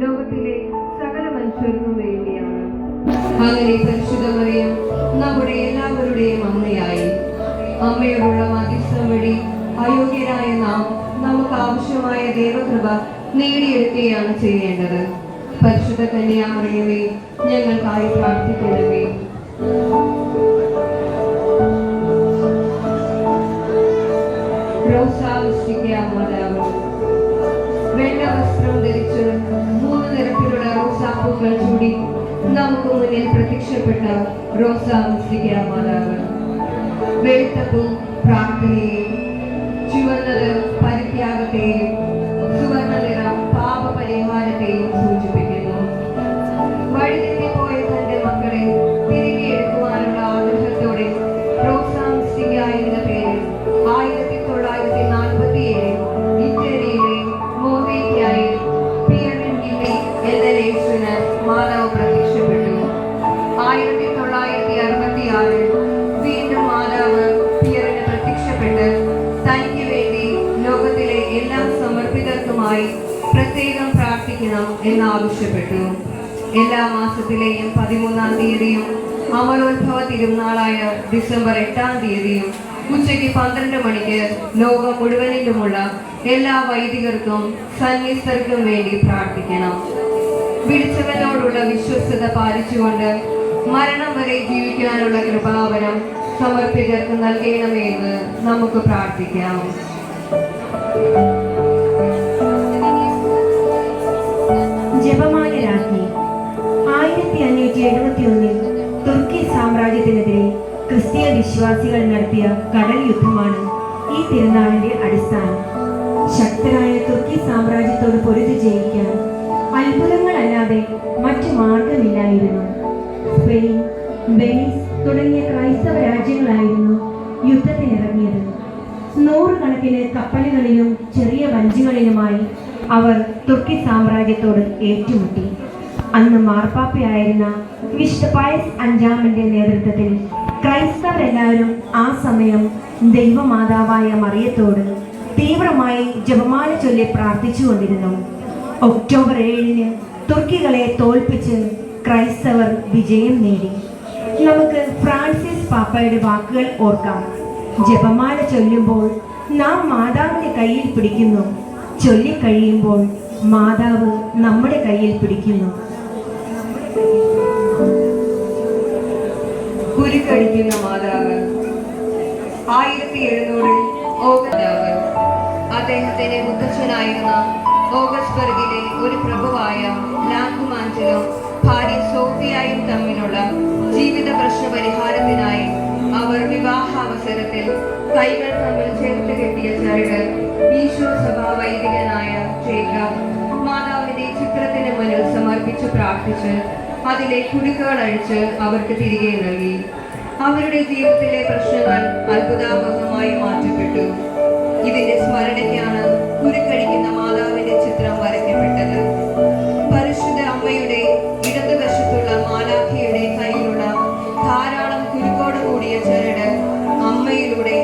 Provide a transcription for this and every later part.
ലോകത്തിലെ സകല മനുഷ്യർക്കും വേണ്ടിയാണ്. അങ്ങനെ നമ്മുടെ എല്ലാവരുടെയും അമ്മയായി. അമ്മയോടുള്ള മധ്യസ്ഥം വഴി അയോഗ്യരായ നാം നമുക്ക് ആവശ്യമായ ദൈവകൃപ നേടിയെടുക്കുകയാണ് ചെയ്യേണ്ടത്. പരിശുദ്ധ കന്യാമറിയമേ ഞങ്ങൾക്കായി പ്രാർത്ഥിക്കണമേ. റോസാവിഷ്ടിക്കാമാതാവ് വെള്ള വസ്ത്രം റോസാപ്പൂക്കൾ ചൂടി നമുക്ക് മുന്നിൽ പ്രത്യക്ഷപ്പെട്ട റോസാവിഷ്ടിക്കാമാതാവ് വെളുത്തപ്പും പ്രാർത്ഥനയെയും ചുവന്നത് പരിത്യാഗത്തെയും സമർപ്പിതർക്കുമായി പ്രത്യേകം പ്രാർത്ഥിക്കണം എന്നാവശ്യപ്പെട്ടു. എല്ലാ മാസത്തിലെയും പതിമൂന്നാം തീയതിയും അമരോത്ഭവ തിരുനാളായ ഡിസംബർ എട്ടാം തീയതിയും ഉച്ചയ്ക്ക് പന്ത്രണ്ട് മണിക്ക് ലോകം മുഴുവനിലുമുള്ള എല്ലാ വൈദികർക്കും സന്യസ്തർക്കും വേണ്ടി പ്രാർത്ഥിക്കണം. വിളിച്ചവനോടുള്ള വിശ്വസ്തത പാലിച്ചുകൊണ്ട് മരണം വരെ ജീവിക്കാനുള്ള കൃപാവനം സമർപ്പിതർക്ക് നൽകണമേ എന്ന് നമുക്ക് പ്രാർത്ഥിക്കാം. അഞ്ഞൂറ്റി എഴുപത്തി ഒന്നിൽ തുർക്കി സാമ്രാജ്യത്തിനെതിരെ ക്രിസ്തീയ വിശ്വാസികൾ നടത്തിയ കടൽ യുദ്ധമാണ് ഈ തിരുനാളിന്റെ അടിസ്ഥാനം. ശക്തരായ തുർക്കി സാമ്രാജ്യത്തോട് പൊരുതി ജയിക്കാൻ അത്ഭുതങ്ങളല്ലാതെ മറ്റു മാർഗമില്ലായിരുന്നു സ്പെയിൻ ബെനീസ് തുടങ്ങിയ ക്രൈസ്തവ രാജ്യങ്ങളായിരുന്നു യുദ്ധത്തിനിറങ്ങിയത്. നൂറുകണക്കിന് കപ്പലുകളിലും ചെറിയ വഞ്ചികളിലുമായി അവർ തുർക്കി സാമ്രാജ്യത്തോട് ഏറ്റുമുട്ടി. അന്ന് മാർപ്പാപ്പയായിരുന്ന വിശുദ്ധ പയസ് അഞ്ചാമന്റെ നേതൃത്വത്തിൽ ക്രൈസ്തവർ എല്ലാവരും ആ സമയം ദൈവമാതാവായ മറിയത്തോട് തീവ്രമായി ജപമാല ചൊല്ലി പ്രാർത്ഥിച്ചുകൊണ്ടിരുന്നു. ഒക്ടോബർ ഏഴിന് തുർക്കികളെ തോൽപ്പിച്ച് ക്രൈസ്തവർ വിജയം നേടി. നമുക്ക് ഫ്രാൻസിസ് പാപ്പയുടെ വാക്കുകൾ ഓർക്കാം. ജപമാല ചൊല്ലുമ്പോൾ നാം മാതാവിന്റെ കയ്യിൽ പിടിക്കുന്നു. ചൊല്ലിക്കഴിയുമ്പോൾ മാതാവ് നമ്മുടെ കയ്യിൽ പിടിക്കുന്നു. കുരുക്കടിക്കുന്ന മാതാവ്. ആയിരത്തി എഴുന്നൂറിൽ ഓഗസ്റ്റാവ് അദ്ദേഹത്തിന്റെ മുത്തച്ഛനായിരുന്ന ഓഗസ്ബർഗിലെ ഒരു പ്രഭുവായ ലാംകുമാഞ്ചലും ഭാര്യ സോഫിയായും തമ്മിലുള്ള ജീവിത പ്രശ്ന പരിഹാരത്തിനായി അവർ വിവാഹാവസരത്തിൽ കൈകൾ തമ്മിൽ ചേർത്ത് കെട്ടിയ ചരട് ഈശോ സഭാ വൈദികനായ ജേക്കബ് മാതാവിന്റെ ചിത്രത്തിന് മുന്നിൽ സമർപ്പിച്ച് പ്രാർത്ഥിച്ച് അതിലെ കുടുക്കുകൾ അഴിച്ച് അവർക്ക് തിരികെ നൽകി. അവരുടെ ജീവിതത്തിലെ പ്രശ്നങ്ങൾ അത്ഭുതാപകമായി മാറ്റപ്പെട്ടു. ഇതിന്റെ സ്മരണയ്ക്കാണ് കുരുക്കഴിക്കുന്ന മാതാവിന്റെ ചിത്രം വരയ്ക്കപ്പെട്ടത്. പരിശുദ്ധ അമ്മയുടെ ഇടതുവശത്തുള്ള മാലാഖിയുടെ കയ്യിലുള്ള ധാരാളം കുരുക്കോട് കൂടിയ ചരട് അമ്മയിലൂടെ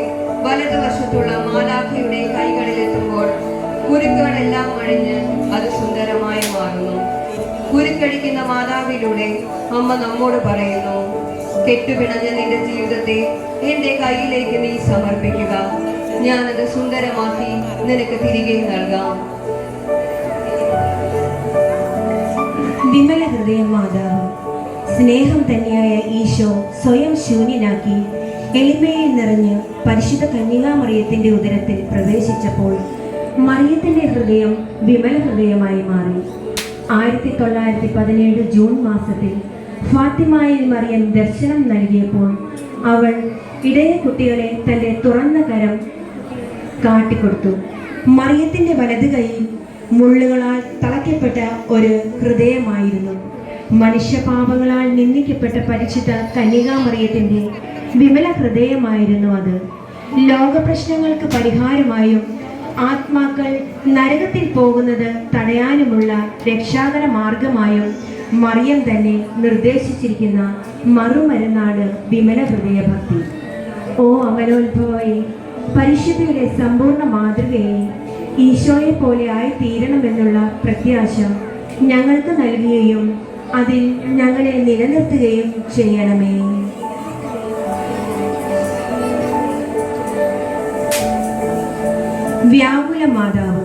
വലതുവശത്തുള്ള മാലാഖിയുടെ കൈകളിലെത്തുമ്പോൾ കുരുക്കുകളെല്ലാം അഴിഞ്ഞ് അത് സുന്ദരമായി മാറുന്നു. കുരുക്കടിക്കുന്ന മാതാവിലൂടെ അമ്മ നമ്മോട് പറയുന്നു കെട്ടുപിണഞ്ഞ നിന്റെ ജീവിതത്തെ എന്റെ കയ്യിലേക്ക് നീ സമർപ്പിക്കുക. ഞാനത് സുന്ദരമാക്കി നിനക്ക് തിരികെ നൽകാം. വിമല ഹൃദയ മാതാവ് സ്നേഹം തന്നെയായ ഈശോ സ്വയം ശൂന്യനാക്കി എളിമയിൽ നിറഞ്ഞ് പരിശുദ്ധ കന്യകാമറിയത്തിന്റെ ഉദരത്തിൽ പ്രവേശിച്ചപ്പോൾ മറിയത്തിന്റെ ഹൃദയം വിമല ഹൃദയമായി മാറി. ആയിരത്തി തൊള്ളായിരത്തി പതിനേഴ് ജൂൺ മാസത്തിൽ ഫാത്തിമായിൽ മറിയം ദർശനം നൽകിയപ്പോൾ അവൾ ഇടയ കുട്ടികളെ തന്റെ തുറന്ന കരം കാട്ടിക്കൊടുത്തു. മറിയത്തിന്റെ വലത് കൈയിൽ മുള്ളുകളാൽ തളയ്ക്കപ്പെട്ട ഒരു ഹൃദയമായിരുന്നു. മനുഷ്യപാപങ്ങളാൽ നിന്ദിക്കപ്പെട്ട പരിചിത കന്യകാ മറിയത്തിന്റെ വിമല ഹൃദയമായിരുന്നു അത്. ലോകപ്രശ്നങ്ങൾക്ക് പരിഹാരമായും ആത്മാക്കൾ നരകത്തിൽ പോകുന്നത് തടയാനുമുള്ള രക്ഷാകര മാർഗമായും മറിയം തന്നെ നിർദ്ദേശിച്ചിരിക്കുന്ന മറുമരുന്നാണ് വിമല ഹൃദയഭക്തി. ഓ അമലോത്ഭവയെ പരിശുദ്ധിയുടെ സമ്പൂർണ മാതൃകയെ ഈശോയെ പോലെ ആയി തീരണമെന്നുള്ള പ്രത്യാശ ഞങ്ങൾക്ക് നൽകുകയും അതിൽ ഞങ്ങളെ നിലനിർത്തുകയും ചെയ്യണമേ. വ്യാകുല മാതാവ്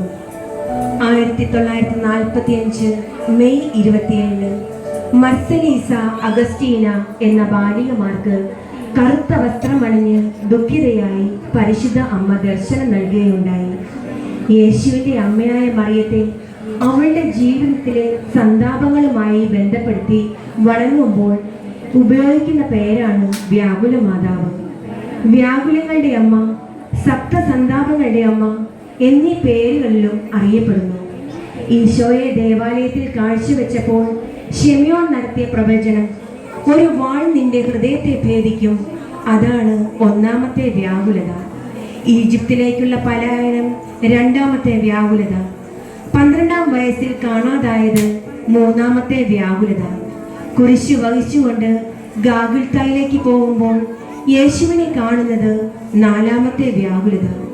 ആയിരത്തി തൊള്ളായിരത്തി നാൽപ്പത്തി അഞ്ച് മെയ് ഇരുപത്തിയേഴിന് മർസലീസ അഗസ്റ്റീന എന്ന ബാലികമാർക്ക് കറുത്ത വസ്ത്രമണിഞ്ഞ് ദുഃഖിതയായി പരിശുദ്ധ അമ്മ ദർശനം നൽകുകയുണ്ടായി. യേശുവിന്റെ അമ്മയായ മറിയത്തെ അവളുടെ ജീവിതത്തിലെ സന്താപങ്ങളുമായി ബന്ധപ്പെടുത്തി വണങ്ങുമ്പോൾ ഉപയോഗിക്കുന്ന പേരാണ് വ്യാകുല മാതാവ് വ്യാകുലങ്ങളുടെ അമ്മ സപ്തസന്താപങ്ങളുടെ അമ്മ എന്നീ പേരുകളിലും അറിയപ്പെടുന്നു. ഈശോയെ ദേവാലയത്തിൽ കാഴ്ചവെച്ചപ്പോൾ ഷെമിയോൺ നടത്തിയ പ്രവചനം ഒരു വാൾ നിന്റെ ഹൃദയത്തെ ഭേദിക്കും. അതാണ് ഒന്നാമത്തെ വ്യാകുലത. ഈജിപ്തിലേക്കുള്ള പലായനം രണ്ടാമത്തെ വ്യാകുലത. പന്ത്രണ്ടാം വയസ്സിൽ കാണാതായത് മൂന്നാമത്തെ വ്യാകുലത. കുരിശു വഹിച്ചുകൊണ്ട് ഗാഗുൽത്തായിലേക്ക് പോകുമ്പോൾ യേശുവിനെ കാണുന്നത് നാലാമത്തെ വ്യാകുലത.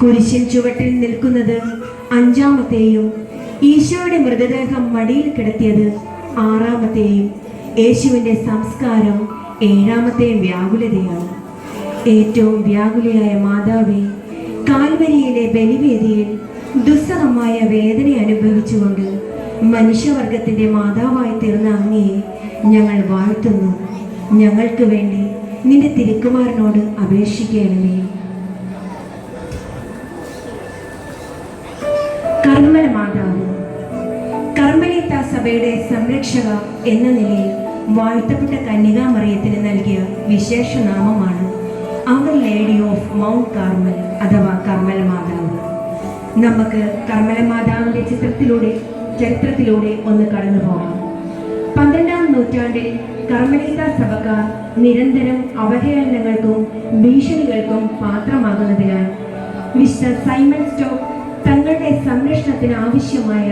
കുരിശിൻ ചുവട്ടിൽ നിൽക്കുന്നത് അഞ്ചാമത്തെയും ഈശോയുടെ മൃതദേഹം മടിയിൽ കിടത്തിയത് ആറാമത്തെയും യേശുവിന്റെ സംസ്കാരം ഏഴാമത്തെയും വ്യാകുലതയാണ്. ഏറ്റവും വ്യാകുലയായ മാതാവേ കാൽവരിയിലെ ബലിവേദിയിൽ ദുസ്സഹമായ വേദന അനുഭവിച്ചുകൊണ്ട് മനുഷ്യവർഗത്തിന്റെ മാതാവായി തീർന്ന അങ്ങയെ ഞങ്ങൾ വാഴ്ത്തുന്നു. ഞങ്ങൾക്ക് വേണ്ടി നിന്റെ തിരുക്കുമാരനോട് അപേക്ഷിക്കണമേ. കർമ്മല മാതാവ് സഭയുടെ സംരക്ഷക എന്ന നിലയിൽ വാഴ്ത്തപ്പെട്ട കന്യകാമറിയത്തിന് നൽകിയ വിശേഷ നാമമാണ് our lady of Mount Carmel അഥവാ കർമ്മല മാതാവ് നമുക്ക് കർമ്മല മാതാവിന്റെ ചിത്രത്തിലൂടെ ചരിത്രത്തിലൂടെ ഒന്ന് കടന്നു പോകാം. പന്ത്രണ്ടാം നൂറ്റാണ്ടിൽ കർമ്മലീത സഭക്കാർ നിരന്തരം അവഹേളനങ്ങൾക്കും ഭീഷണികൾക്കും പാത്രമാകുന്നതിനാൽ മിസ്റ്റർ സൈമൺ സ്റ്റോക്ക് തങ്ങളുടെ സംരക്ഷണത്തിന് ആവശ്യമായ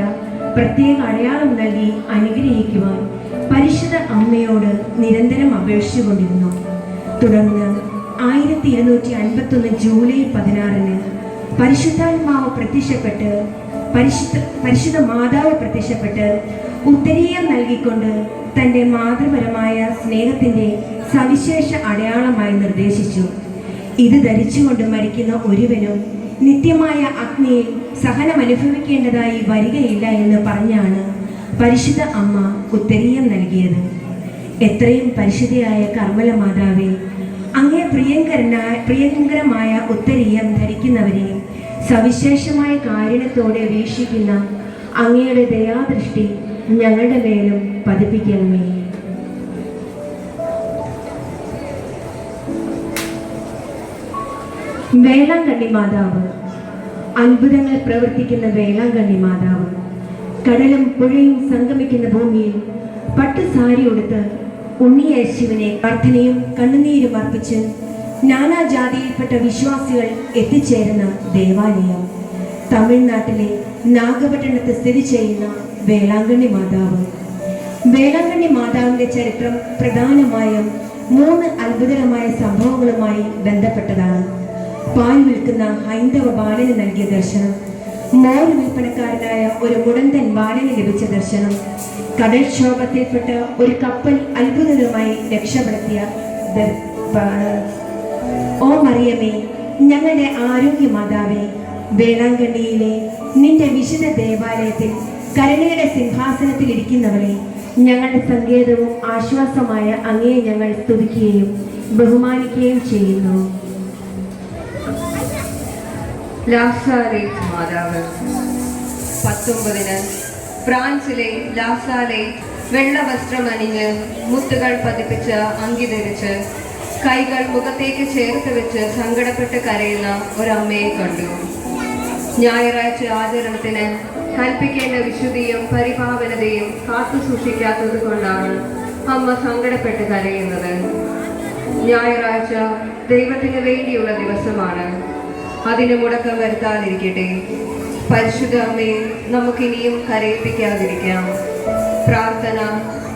പ്രത്യേക അടയാളം നൽകി അനുഗ്രഹിക്കുവാൻ പരിശുദ്ധ അമ്മയോട് നിരന്തരം അപേക്ഷിച്ചുകൊണ്ടിരുന്നു. തുടർന്ന് ആയിരത്തി ഇരുന്നൂറ്റി അൻപത്തൊന്ന് ജൂലൈ പതിനാറിന് പരിശുദ്ധാത്മാവ് പ്രത്യക്ഷപ്പെട്ട് പരിശുദ്ധ പരിശുദ്ധ മാതാവ് പ്രത്യക്ഷപ്പെട്ട് ഉത്തരീയം നൽകിക്കൊണ്ട് തന്റെ മാതൃപരമായ സ്നേഹത്തിന്റെ സവിശേഷ അടയാളമായി നിർദ്ദേശിച്ചു. ഇത് ധരിച്ചുകൊണ്ട് മരിക്കുന്ന ഒരുവനും നിത്യമായ അഗ്നിയിൽ സഹനം അനുഭവിക്കേണ്ടതായി വരികയില്ല എന്ന് പറഞ്ഞാണ് പരിശുദ്ധ അമ്മ ഉത്തരീയം നൽകിയത്. എത്രയും പരിശുദ്ധയായ കർമ്മല മാതാവേ അങ്ങേ പ്രിയങ്കരനായ പ്രിയങ്കരമായ ഉത്തരീയം ധരിക്കുന്നവരെ സവിശേഷമായ കാരുണ്യത്തോടെ വീക്ഷിക്കുന്ന അങ്ങയുടെ ദയാദൃഷ്ടി ഞങ്ങളുടെ മേലും പതിപ്പിക്കണമേ. വേളാങ്കണ്ണി മാതാവ് അത്ഭുതങ്ങൾ പ്രവർത്തിക്കുന്ന വേളാങ്കണ്ണി മാതാവ്. കടലും പുഴയും സംഗമിക്കുന്ന ഭൂമിയിൽ പട്ടുസാരി ഉടുത്ത് ഉണ്ണിയേശുവിനെ പ്രാർത്ഥനയും കണ്ണുനീരും അർപ്പിച്ച് നാനാജാതിയിൽപ്പെട്ട വിശ്വാസികൾ എത്തിച്ചേരുന്ന ദേവാലയം. തമിഴ്നാട്ടിലെ നാഗപട്ടണത്ത് സ്ഥിതി ചെയ്യുന്ന വേളാങ്കണ്ണി മാതാവ്. വേളാങ്കണ്ണി മാതാവിന്റെ ചരിത്രം പ്രധാനമായും മൂന്ന് അത്ഭുതകരമായ സംഭവങ്ങളുമായി ബന്ധപ്പെട്ടതാണ്. പാൽ വിൽക്കുന്ന ഹൈന്ദവ ബാലന് നൽകിയ ദർശനം. മോർ വിൽപ്പനക്കാരനായ ഒരു മുടന്തൻ ബാലന് ലഭിച്ച ദർശനം. കടൽക്ഷോഭത്തിൽപ്പെട്ട് ഒരു കപ്പൽ അത്ഭുതകരമായി രക്ഷപ്പെടുത്തിയ ഓ മറിയമേ ഞങ്ങളുടെ ആരോഗ്യ മാതാവേ വേളാങ്കണ്ണിയിലെ നിന്റെ വിശുദ്ധ ദേവാലയത്തിൽ കരുണയുടെ സിംഹാസനത്തിൽ ഇരിക്കുന്നവളെ ഞങ്ങളുടെ സങ്കേതവും ആശ്വാസമായ അങ്ങയെ ഞങ്ങൾ സ്തുതിക്കുകയും ബഹുമാനിക്കുകയും ചെയ്യുന്നു. ലാസാലേറ്റ് മാതാവ്. പത്തൊമ്പതിന് ഫ്രാൻസിലെ ലാസാലെ വെള്ള വസ്ത്രം അണിഞ്ഞ് മുത്തുകൾ പതിപ്പിച്ച് അങ്കി ധരിച്ച് കൈകൾ മുഖത്തേക്ക് ചേർത്ത് വെച്ച് സങ്കടപ്പെട്ട് കരയുന്ന ഒരമ്മയെ കണ്ടു. ഞായറാഴ്ച ആചരണത്തിന് കൽപ്പിക്കേണ്ട വിശുദ്ധിയും പരിപാവനതയും കാത്തു സൂക്ഷിക്കാത്തത് കൊണ്ടാണ് അമ്മ സങ്കടപ്പെട്ട് കരയുന്നത്. ഞായറാഴ്ച ദൈവത്തിന് വേണ്ടിയുള്ള ദിവസമാണ്. അതിന് മുടക്കം വരുത്താതിരിക്കട്ടെ. പരിശുദ്ധ അമ്മയെ നമുക്കിനിയും കരയിപ്പിക്കാതിരിക്കാം. പ്രാർത്ഥന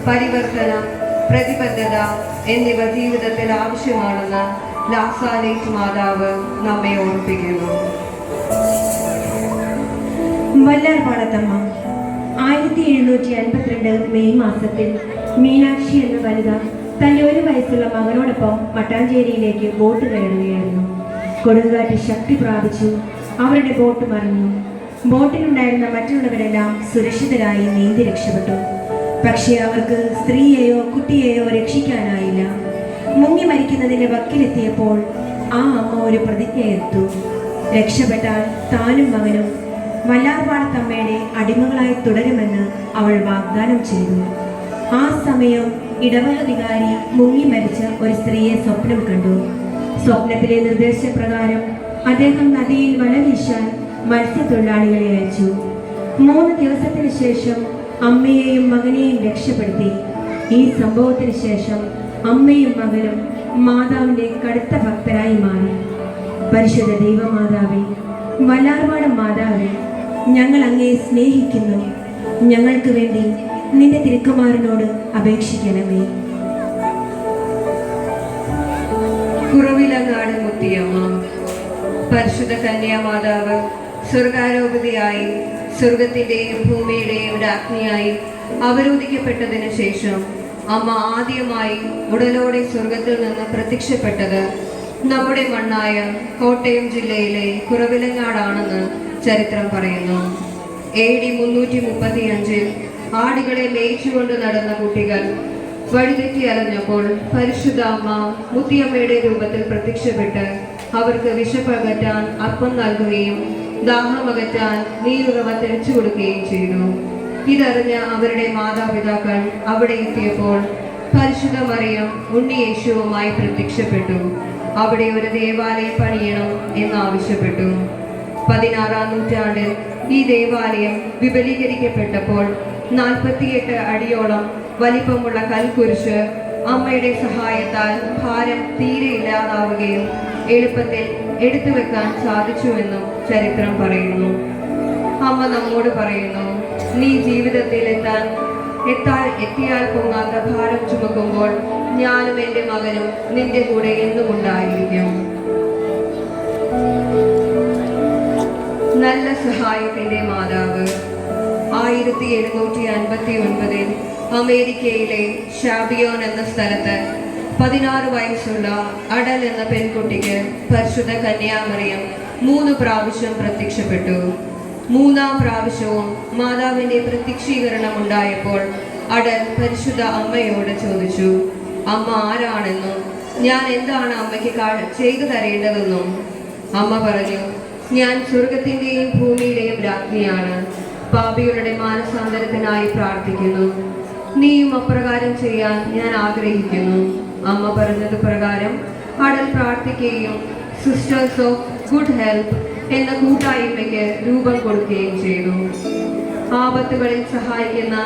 പരിവർത്തനം പ്രതിബദ്ധത എന്നിവ ജീവിതത്തിൽ ആവശ്യമാണെന്ന് ലാസാലേറ്റ് മാതാവ് നമ്മെ ഓർപ്പിക്കുന്നു. വല്ലാർപാടത്തമ്മ ആയിരത്തി എഴുന്നൂറ്റി അൻപത്തിരണ്ട് മെയ് മാസത്തിൽ മീനാക്ഷി എന്ന വനിത തന്റെ ഒരു വയസ്സുള്ള മകനോടൊപ്പം മട്ടാഞ്ചേരിയിലേക്ക് ബോട്ട് കയറുകയായിരുന്നു. കൊടുങ്കാറ്റ് ശക്തി പ്രാപിച്ചു. അവരുടെ ബോട്ട് മറിഞ്ഞു. ബോട്ടിലുണ്ടായിരുന്ന മറ്റുള്ളവരെല്ലാം സുരക്ഷിതരായി നീന്തി രക്ഷപ്പെട്ടു. പക്ഷേ അവർക്ക് സ്ത്രീയെയോ കുട്ടിയെയോ രക്ഷിക്കാനായില്ല. മുങ്ങി മരിക്കുന്നതിന്റെ വക്കിലെത്തിയപ്പോൾ ആ അമ്മ ഒരു പ്രതിജ്ഞ എടുത്തു രക്ഷപ്പെട്ടാൽ താനും മകനും വല്ലാർപാടത്തമ്മയുടെ അടിമകളായി തുടരുമെന്ന് അവൾ വാഗ്ദാനം ചെയ്തു. ആ സമയം ഇടവക വികാരി മുങ്ങി മരിച്ച ഒരു സ്ത്രീയെ സ്വപ്നം കണ്ടു. സ്വപ്നത്തിലെ നിർദ്ദേശപ്രകാരം അദ്ദേഹം നദിയിൽ വല വീശാൻ മത്സ്യത്തൊഴിലാളികളെ അയച്ചു. മൂന്ന് ദിവസത്തിന് ശേഷം അമ്മയെയും മകനെയും രക്ഷപ്പെടുത്തി. ഈ സംഭവത്തിന് ശേഷം അമ്മയും മകനും മാതാവിന്റെ കടുത്ത ഭക്തരായി മാറി. പരിശുദ്ധ ദൈവമാതാവേ വല്ലാർപാടം മാതാവേ ഞങ്ങൾ അങ്ങയെ സ്നേഹിക്കുന്നു. ഞങ്ങൾക്ക് വേണ്ടി നിന്റെ തിരുക്കുമാരനോട് അപേക്ഷിക്കണമേ. കുറവിലങ്ങാട് മുത്തിയമ്മ പരിശുദ്ധ കന്യാമാതാവ് സ്വർഗാരോപതിയായി സ്വർഗത്തിന്റെയും ഭൂമിയുടെയും ഒരു അഗ്നിയായി അവരോധിക്കപ്പെട്ടതിന് ശേഷം അമ്മ ആദ്യമായി ഉടലോടെ സ്വർഗത്തിൽ നിന്ന് പ്രത്യക്ഷപ്പെട്ടത് നമ്മുടെ മണ്ണായ കോട്ടയം ജില്ലയിലെ കുറവിലങ്ങാടാണെന്ന് ചരിത്രം പറയുന്നു. എ ഡി മുന്നൂറ്റി മുപ്പത്തി അഞ്ചിൽ ആടുകളെ മേയിച്ചുകൊണ്ട് നടന്ന കുട്ടികൾ വഴിതെറ്റി അലഞ്ഞപ്പോൾ പരിശുദ്ധ അമ്മ മുത്തിയമ്മയുടെ രൂപത്തിൽ പ്രത്യക്ഷപ്പെട്ട് അവർക്ക് വിശപ്പകറ്റാൻ അപ്പം നൽകുകയും ദാഹമകറ്റാൻ നീരുറവ തെളിച്ചു കൊടുക്കുകയും ചെയ്തു. ഇതറിഞ്ഞ അവരുടെ മാതാപിതാക്കൾ അവിടെ എത്തിയപ്പോൾ പരിശുദ്ധ മറിയം ഉണ്ണിയേശുവുമായി പ്രത്യക്ഷപ്പെട്ടു. അവിടെ ഒരു ദേവാലയം പണിയണം എന്നാവശ്യപ്പെട്ടു പതിനാറാം നൂറ്റാണ്ടിൽ ഈ ദേവാലയം വിപുലീകരിക്കപ്പെട്ടപ്പോൾ നാൽപ്പത്തിയെട്ട് അടിയോളം വലിപ്പമുള്ള കൽക്കുരിശ് അമ്മയുടെ സഹായത്താൽ ഭാരം തീരെ ഇല്ലാതാവുകയും എളുപ്പത്തിൽ എടുത്തു വെക്കാൻ സാധിച്ചുവെന്നും ചരിത്രം പറയുന്നു. അമ്മ നമ്മോട് പറയുന്നു നീ ജീവിതത്തിൽ എത്താൻ എത്താൻ എത്തിയാൽ പൊങ്ങാത്ത ഭാരം ചുമക്കുമ്പോൾ ഞാനും എന്റെ മകനും നിന്റെ കൂടെ എന്നും ഉണ്ടായിരിക്കും നല്ല സഹായത്തിന്റെ മാതാവ്. ആയിരത്തി എഴുന്നൂറ്റി അൻപത്തി ഒൻപതിൽ അമേരിക്കയിലെ ഷാബിയോൻ എന്ന സ്ഥലത്ത് പതിനാറ് വയസ്സുള്ള അടൽ എന്ന പെൺകുട്ടിക്ക് പരിശുദ്ധ കന്യാമറിയം മൂന്ന് പ്രാവശ്യം പ്രത്യക്ഷപ്പെട്ടു. മൂന്നാം പ്രാവശ്യവും മാതാവിന്റെ പ്രത്യക്ഷീകരണം ഉണ്ടായപ്പോൾ അടൽ പരിശുദ്ധ അമ്മയോട് ചോദിച്ചു അമ്മ ആരാണെന്നും ഞാൻ എന്താണ് അമ്മയ്ക്ക് ചെയ്തു തരേണ്ടതെന്നും? അമ്മ പറഞ്ഞു ഞാൻ സ്വർഗത്തിന്റെയും ഭൂമിയിലെയും രാജ്ഞിയാണ്. പാപികളുടെ മാനസാന്തരത്തിനായി പ്രാർത്ഥിക്കുന്നു. നീയും അപ്രകാരം ചെയ്യാൻ ഞാൻ ആഗ്രഹിക്കുന്നു. അമ്മ പറഞ്ഞത് പ്രകാരം അടൽ പ്രാർത്ഥിക്കുകയും സിസ്റ്റേഴ്സ് ഓഫ് ഗുഡ് ഹെൽപ്പ് എന്ന കൂട്ടായ്മയ്ക്ക് രൂപം കൊടുക്കുകയും ചെയ്തു. ആപത്തുകളിൽ സഹായിക്കുന്ന